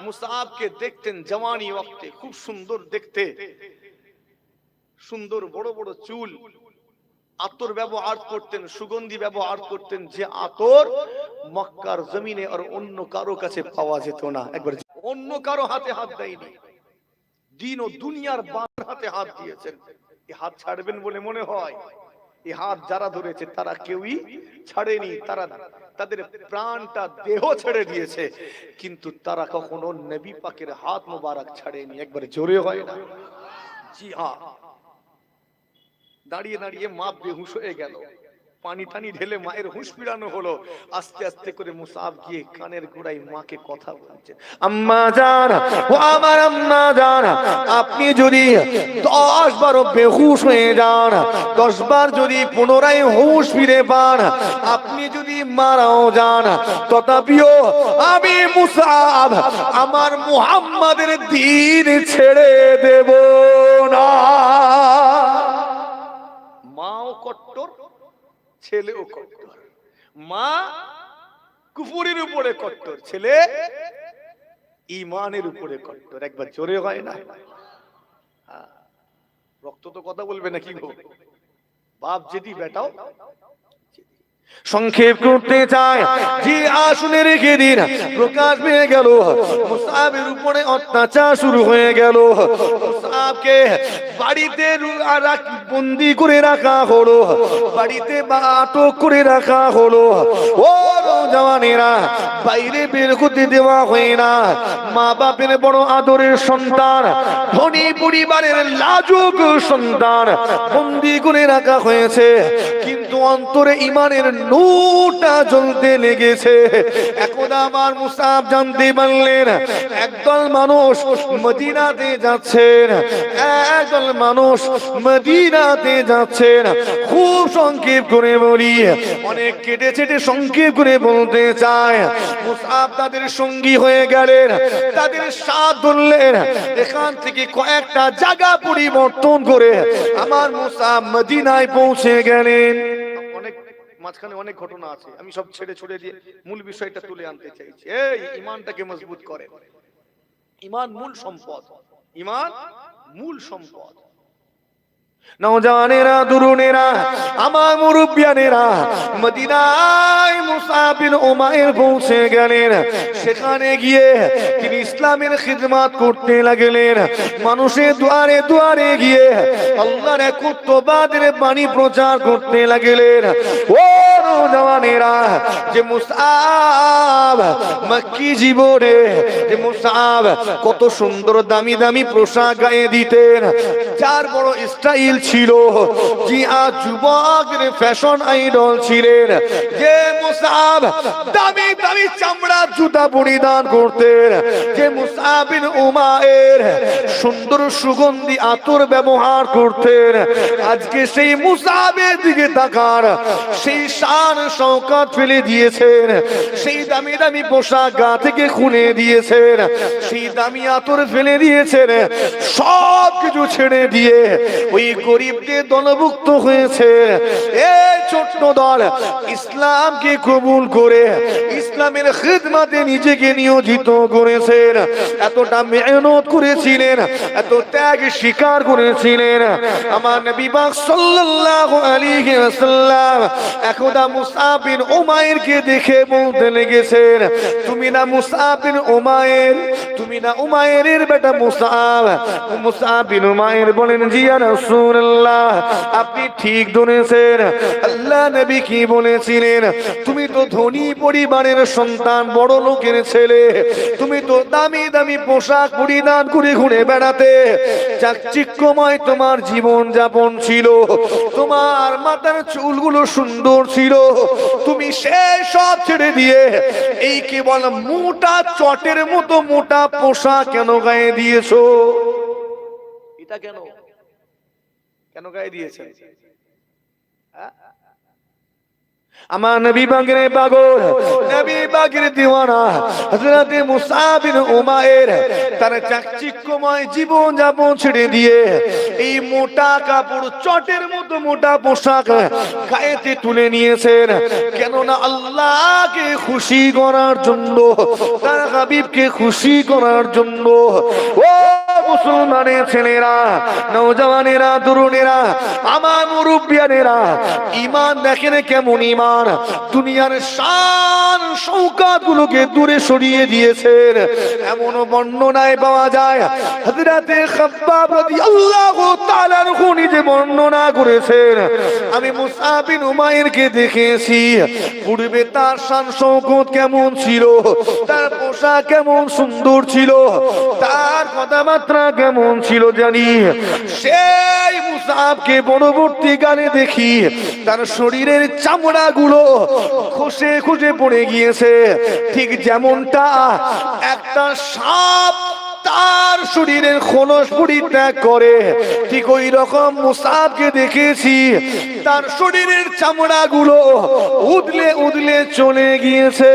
মুসাবকে দেখতেন জওয়ানি ওয়াক্তে, খুব সুন্দর দেখতে। সুন্দর বড় বড় চুল। আতর ব্যবহার করতেন, সুগন্ধি ব্যবহার করতেন, যে আতর মক্কার জমিনে আর অন্য কারও কাছে পাওয়া যেত না। একবার অন্য কারও হাতে হাত দেয়নি। দিন ও দুনিয়ার বাবার হাতে হাত দিয়েছেন। হাত ছাড়বেন বলে মনে হয়। হাত যারা ধরেছে, তারা কেউই ছাড়েনি, তারা তাদের প্রাণটা দেহ ছেড়ে দিয়েছে। কিন্তু তারা কখনো নবী পাকের হাত মোবারক ছাড়েনি, একবার জোরে হয় না। জি হ্যাঁ। দাঁড়িয়ে দাঁড়িয়ে মা বেহুশ হয়ে গেল। পানি টানি ঢেলে মায়ের হুঁশ ফিরানো হলো। আস্তে আস্তে করে মুসাব গিয়ে কানের গোড়ায় মাকে কথা বলছে। আম্মা জান, ও আমার আম্মা জান, আপনি যদি দশ বারো বেহুশ হয়ে যান, দশ বার যদি পুনরায় হুঁশ ফিরে পান, আপনি যদি মারাও যান, তথাপিও আমি মুসাব আমার মুহাম্মাদের দিন ছেড়ে দেব না। ছেলেও কট্টর। মা কুফুরের উপরে কট্টর। ছেলে ইমানের উপরে কট্টর। একবার জোরে হয় না। হ্যাঁ। রক্ত তো কথা বলবে নাকি গো? বাপ যেদি বেটাও সংক্ষেপ করতে চায়, যে আসনে রেখে দিন, প্রকাশ পেয়ে গেল। মুসাবের উপরে অত্যাচার শুরু হয়ে গেল। মুসাবকে বাড়িতে বন্দি করে রাখা হলো। বাড়িতে বা আটক করে রাখা হলো। ও জওয়ানেরা বাইরে বের করতে দেওয়া হয় না। মা বাপের বড় আদরের সন্তান, ধনী পরিবারের লাজুক সন্তান বন্দি করে রাখা হয়েছে। কিন্তু অন্তরে ইমানের নূরটা জ্বলতে লেগেছে। একদা আমার মুসাফ জানতে পারলেন, একদল মানুষ মদিনাতে যাচ্ছেন, একদল মানুষ মদিনাতে যাচ্ছেন। খুব সংক্ষেপ করে বলি, অনেক কেটে ছেটে সংক্ষেপ করে বলতে চায়। মুসাফ তাদের সঙ্গী হয়ে গেলেন, তাদের সাথ ধরলেন, এখান থেকে কয়েকটা জায়গা পরিবর্তন করে আমার মুসাফ মদিনায় পৌঁছে গেলেন। মাঝখানে অনেক ঘটনা আছে। আমি সব ছেড়ে ছড়ে দিয়ে মূল বিষয়টা তুলে আনতে চাইছি। এই ইমানটাকে মজবুত করে ইমান মূল সম্পদ। ইমান মূল সম্পদ। আমার মদিনায় পৌঁছে গেলেন। সেখানে গিয়ে তিনি ইসলামের খিদমাত করতে লাগলেন। মানুষের দুয়ারে দুয়ারে গিয়ে আল্লাহর একত্ববাদের বাণী প্রচার করতে লাগলেন। ও নওজওয়ানেরা যে জীবনে, যে কত সুন্দর দামি দামি পোশাক গায়ে দিতেন। যার বড় স্টাইল ছিল যে আজ যুবকদের ফ্যাশন আইডল ছিলেন। যে দামি দামি জুতা পরিধান করতেন। যে মুসাবিন উমায়ের সুন্দর সুগন্ধি আতর ব্যবহার করতেন। আজকে সেই মুসাবের দিকে তাকার সেই শান শৌকত ফেলে দিয়েছেন। সেই দামি দামি পোশাক গা থেকে খুলে দিয়েছেন। সেই দামি আতর ফেলে দিয়েছেন। সব কিছু ছেড়ে দিয়ে ওই গরিবকে দলভুক্ত হয়েছে। এই ছোট্ট দল, ইসলামকে কবুল করে, ইসলামের খিদমাতে নিজেকে নিয়োজিত করেছেন। এতটা মেহনত করেছিলেন, এত ত্যাগ স্বীকার করেছিলেন। আমার নবী পাক সাল্লাল্লাহু আলাইহি ওয়াসাল্লাম একদা মুসআব বিন উমাইরকে দেখে বলতে লেগেছেন, তুমি না মুসআব বিন উমাইর? তুমি না উমাইরের বেটা মুসআব? মুসআব বিন বলেন, জি ইয়া রাসূলুল্লাহ, আপনি ঠিক ধরেছেন। আল্লাহ নবী কি বলেছিলেন? তুমি তো ধনী পরিবারের সন্তান, বড় লোকের ছেলে। তুমি তো দামি দামি পোশাক পরিধান করে ঘুরে বেড়াতে। চাকচিক্যময় তোমার জীবন যাপন ছিল। তোমার মাথার চুলগুলো সুন্দর ছিল। তুমি সে সব ছেড়ে দিয়ে এই কেবল মোটা চটের মতো মোটা পোষা কেন গায়ে দিয়েছ? এটা কেন? কেন গায়ে দিয়েছে হ্যাঁ? আমার নবী বাগের পাগল, নবী বাগের দিওয়ানা, হযরতে মুসা বিন উমায়ের তার চাকচিক্যময় জীবন যাপন ছেড়ে দিয়ে এই মোটা কাপড়, চটের মতো মোটা পোশাক গায়েতে তুলে নিয়েছেন। কেননা আল্লাহকে খুশি করার জন্য, তার হাবিবকে খুশি করার জন্য, ও মুসলমানের ছেলেরা নৌজওয়ানেরা তরুণেরা, আমার মুরব্বিয়ানেরা ইমান দেখেন কেমন ইমান দুনিয়ার শান শৌকাত গুলোকে দূরে সরিয়ে দিয়েছেন। এমন বর্ণনায় পাওয়া যায়, হযরতে খাব্বাব রাদিয়াল্লাহু তাআলার নিজে বর্ণনা করেছেন। আমি দেখেছি, পূর্বে তার শান শৌকত কেমন ছিল, তার পোশাক কেমন সুন্দর ছিল, তার কথাবার্তা কেমন ছিল জানি? সেই মুসাবকে পরবর্তীকালে দেখি তার শরীরের চামড়া গুলো খসে খসে পড়ে গিয়েছে। ঠিক যেমনটা একটা সাপ তার শরীরের খোলস পরিত্যাগ করে। ঠিক ওই রকম মুসাবকে দেখেছি তার শরীরের চামড়া গুলো উদলে উদলে চলে গিয়েছে।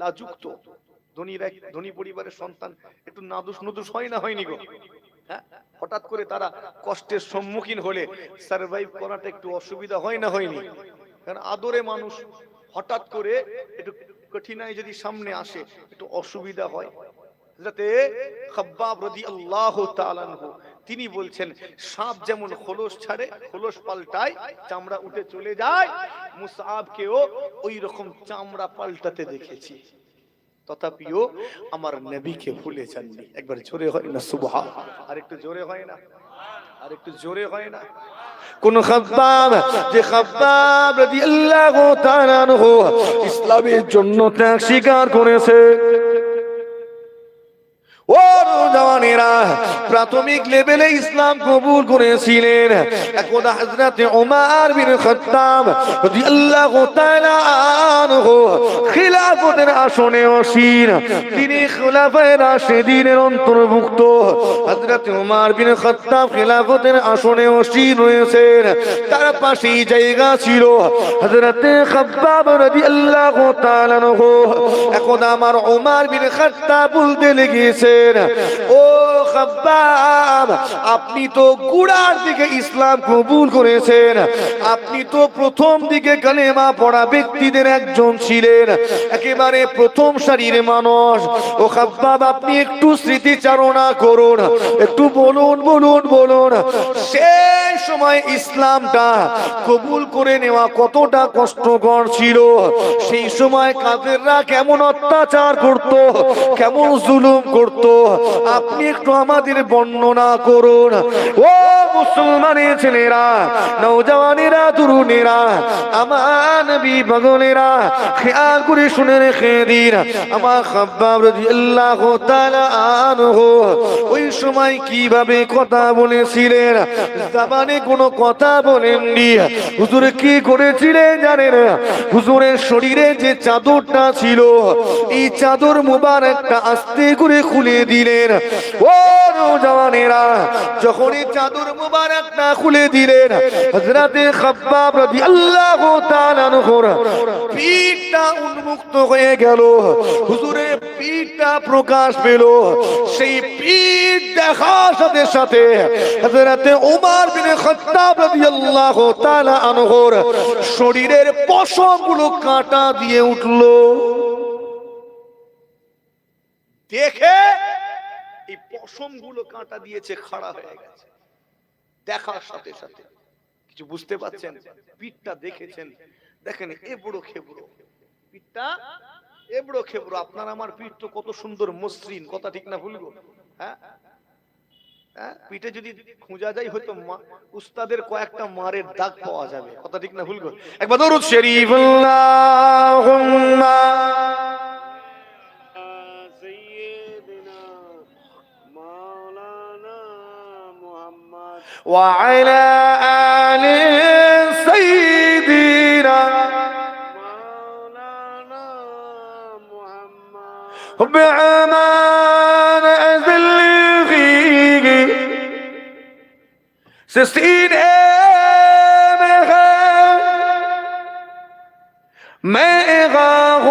লাজুক্ত ধনীর ধনী পরিবারের সন্তান, একটু নাদুস নুদুস হয় না হয়নি গো? হ্যাঁ? হঠাৎ করে তারা কষ্টের সম্মুখীন হলে সার্ভাইভ করাটা একটু অসুবিধা হয় না হয়নি? কারণ আদরে মানুষ হঠাৎ করে একটু কঠিনাই যদি সামনে আসে, একটু অসুবিধা হয়। যাতে খাব্বাব রাদিয়াল্লাহু তাআলা আনহু, তিনি বলছেন, সাপ যেমন খোলস ছাড়ে, খোলস পাল্টায়, চামড়া উঠে চলে যায়। মুসাবকেও ওই রকম চামড়া পাল্টাতে দেখেছি। তথাপিও আমার নবীকে ভুলে যাননি। একবার জোরে হয় না সুবাহ আর একটু জোরে হয় না। আর একটু জোরে হয় না। কোন যে ইসলামের জন্য ত্যাগ স্বীকার করেছে। ও নওজওয়ানেরা প্রাথমিক লেভেলে ইসলাম কবুল করেছিলেন। একদা হযরতে ওমর বিন খাত্তাব রাদিয়াল্লাহু তাআলা আনহু খিলাফতের আসনে আসীন তিনি খোলাফায়ে রাশিদিনের অন্তর্ভুক্ত। হযরতে ওমর বিন খাত্তাব খিলাফতের আসনে আসীন রয়েছেন। তার পাশেই জায়গা ছিল হযরতে খাব্বাব রাদিয়াল্লাহু তাআলা আনহু। একদা আমার ওমর বিন খাত্তাব বলতে লেগেছে ও আপনি তো গুড়ার দিকে ইসলাম কবুল করেছেন। আপনি তো প্রথম দিকে কালেমা পড়া ব্যক্তিদের একজন ছিলেন। একেবারে প্রথম সারির মানুষ। ও খাব্বাব, আপনি একটু স্মৃতিচারণা করুন। একটু বলুন বলুন বলুন। সেই সময় ইসলামটা কবুল করে নেওয়া কতটা কষ্টকর ছিল। সেই সময় কাদেররা কেমন অত্যাচার করত, কেমন জুলুম করত। আপনি একটু আমাদের বর্ণনা করুন। ও মুসলমানের ছেলেরা নৌজওয়ানেরা তরুণেরা, আমার নবী পাগলেরা, খেয়াল করে শুনে রেখে দিন। আমার খাব্বাব রাদিয়াল্লাহু তাআলা আনহু ওই সময় কীভাবে কথা বলেছিলেন? জাবানে কোনো কথা বলেননি হুজুর কি করেছিলেন জানেন হুজুরের শরীরে যে চাদরটা ছিল, এই চাদর মুবারকটা আস্তে করে খুলে দিলেন। ও নওজওয়ানেরা যখন এই চাদর মুবারকটা খুলে দিলেন, হযরতে খাব্বাব রাদিয়াল্লাহু তাআলা পিঠটা উন্মুক্ত হয়ে গেল। হুজুরের পিঠটা প্রকাশ পেল। সেই পিঠ দেখার সাথে সাথে হযরতে ওমর বিন খাত্তাব রাদিয়াল্লাহু তাআলা আনহুর শরীরের পশমগুলো কাঁটা দিয়ে উঠল। দেখে এই পশমগুলো কাঁটা দিয়েছে, খাড়া হয়ে গেছে। দেখার সাথে সাথে। কিছু বুঝতে পারছেন? পিঠটা দেখেছেন? দেখেন, এ এবড়ো খেবড়ো পিঠটা এবড়ো খেবড়ো আপনার আমার পিঠ তো কত সুন্দর মসৃণ কথা ঠিক না ভুলবো হ্যাঁ হ্যাঁ পিঠে যদি খুঁজা যায় হয়তো মা- উস্তাদের কয়েকটা মারের দাগ পাওয়া যাবে কথা ঠিক না ভুলবো একবার দরুদ শরীফ আল্লাহুম্মা سيدنا مولانا محمد وعلى آل بعمان أزل فيه ستين أمها ما إغاه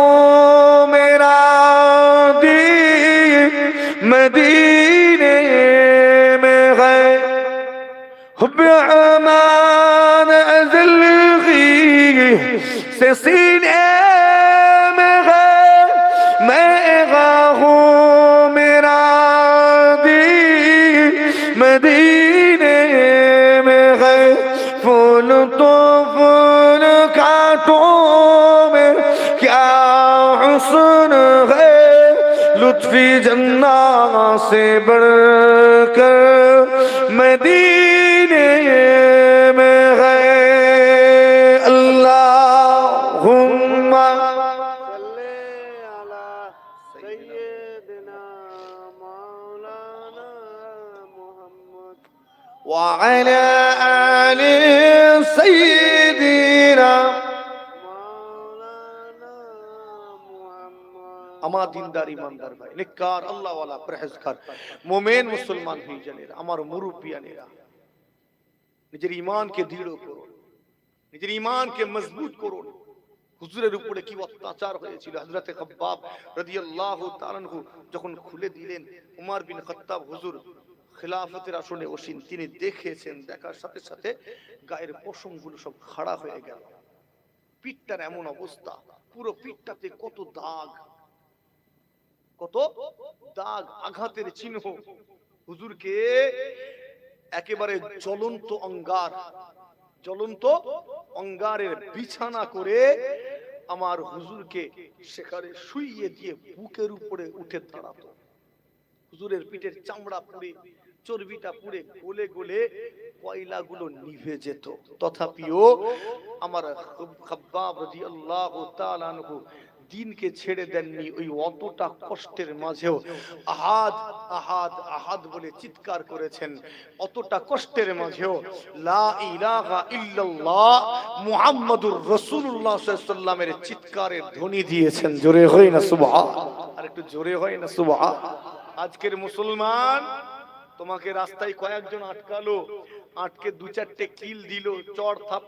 من عادي مدينة خب مغا بأمان أزل فيه لطفی جنا سے بڑھ کر مدینے میں ہے اللہم وعلى آل سيدنا আমার দিনদার ইমানদার ভাই নিকার আল্লাহ ওয়ালা পরহেজগার। মোমেন মুসলমান হয়ে জানেরা আমার মুরব্বিয়ানেরা নিজের ইমানকে দৃঢ় করুন, নিজের ইমানকে মজবুত করুন। হুজুরের উপরে কি অত্যাচার হয়েছিল? হযরতে খাব্বাব রাদিয়াল্লাহু তাআলা আনহু যখন খুলে দিলেন, উমর বিন খাত্তাব হুজুর খিলাফতের আসনে বসেন তিনি দেখেছেন, দেখার সাথে সাথে গায়ের পশমগুলো সব খাড়া হয়ে গেল। পিঠটার এমন অবস্থা, পুরো পিঠটাতে কত দাগ। কত দাগ আঘাতের চিহ্ন। হুজুরকে একেবারে জ্বলন্ত অঙ্গার, জ্বলন্ত অঙ্গারের বিছানা করে আমার হুজুরকে সেখানে শুইয়ে দিয়ে বুকের উপরে উঠে দাঁড়াতো। হুজুরের পিঠের চামড়া পুড়ে, চর্বিটা পুড়ে গলে গলে কয়লাগুলো নিভে যেত। তথাপিও আমার খাব্বাব রাদিয়াল্লাহু তাআলা দিনকে ছেড়ে দেননি ওই অতটা কষ্টের মাঝেও আহাদ আহাদ আহাদ বলে চিৎকার করেছেন। অতটা কষ্টের মাঝেও লা ইলাহা ইল্লাল্লাহ মুহাম্মাদুর রাসূলুল্লাহ সাল্লাল্লাহু আলাইহি চিৎকারের ধ্বনি দিয়েছেন। জোরে হয় না সুবহান। আর একটু জোরে হয় না সুবহান। আজকের মুসলমান তোমাকে রাস্তায় কয়েকজন আটকালো আটকে দু চারটে কিল দিল চড় থাপ